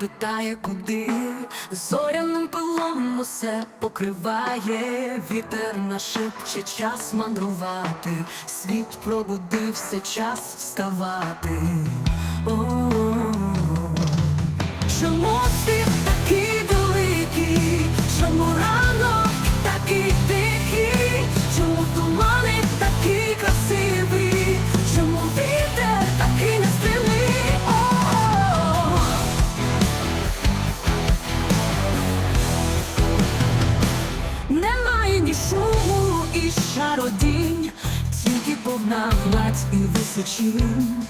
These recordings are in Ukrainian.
питає, куди зоряним пилом усе покриває, вітер нашепче час мандрувати, світ пробудився, час вставати. Чому світ такий великий? Чому рано? народінь, тільки повна гладь і височин,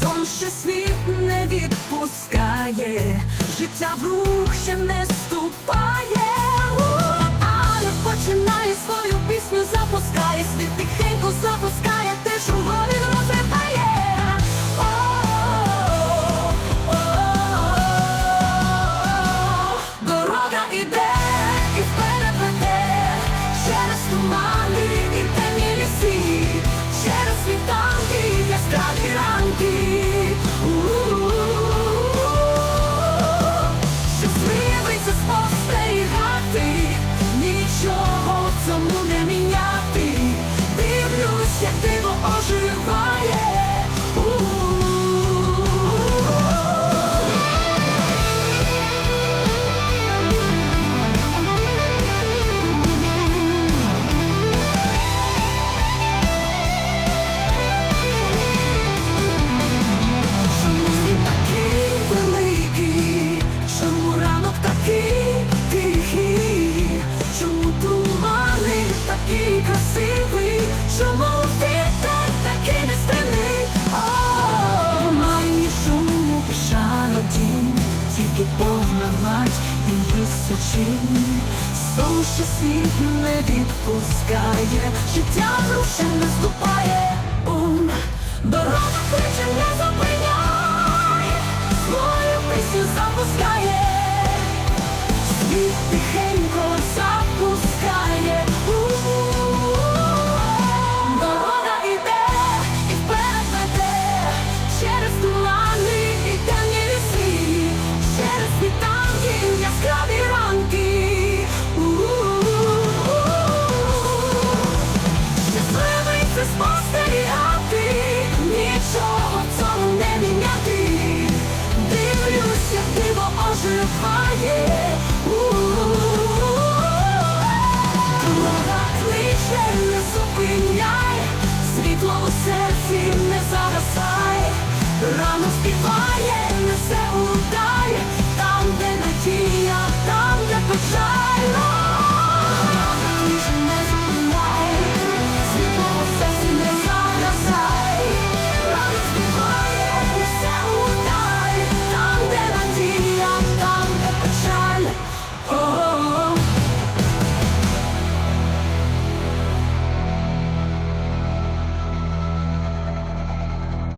сон ще світ не відпускає, життя в рух ще не ступає. височині, суще світ не відпускає, життя груше не ступає. оживає, Дорога кличе, не зупиняй, світло у серці не загасай, рано співає.